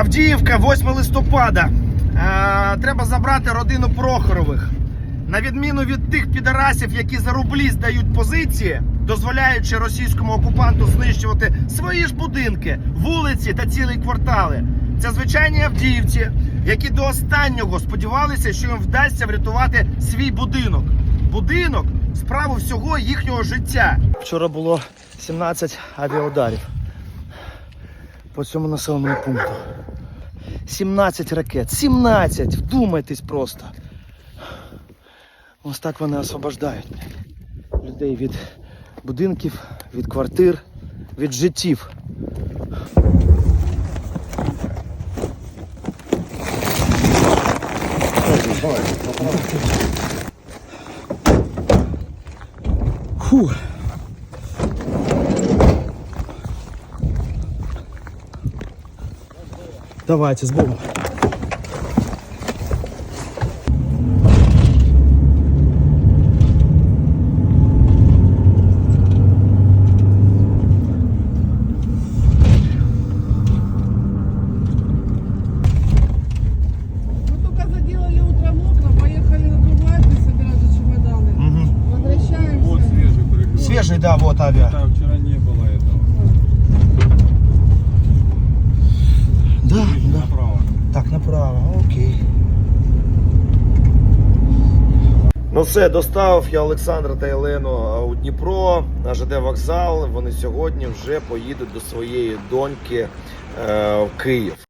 Авдіївка, 8 листопада. Е, треба забрати родину Прохорових. На відміну від тих підарасів, які за рублі здають позиції, дозволяючи російському окупанту знищувати свої ж будинки, вулиці та цілі квартали. Це звичайні авдіївці, які до останнього сподівалися, що їм вдасться врятувати свій будинок. Будинок справу всього їхнього життя. Вчора було 17 авіаударів по цьому населеному пункту. 17 ракет. 17! Вдумайтесь просто. Ось так вони освобождають людей від будинків, від квартир, від життів. Фу. Свежий прилет. Свежий, да, вот авиа. Да, вчера не было этого. Так, окей. Ну все, доставив я Олександра та Елену у Дніпро на ЖД вокзал. Вони сьогодні вже поїдуть до своєї доньки е, в Київ.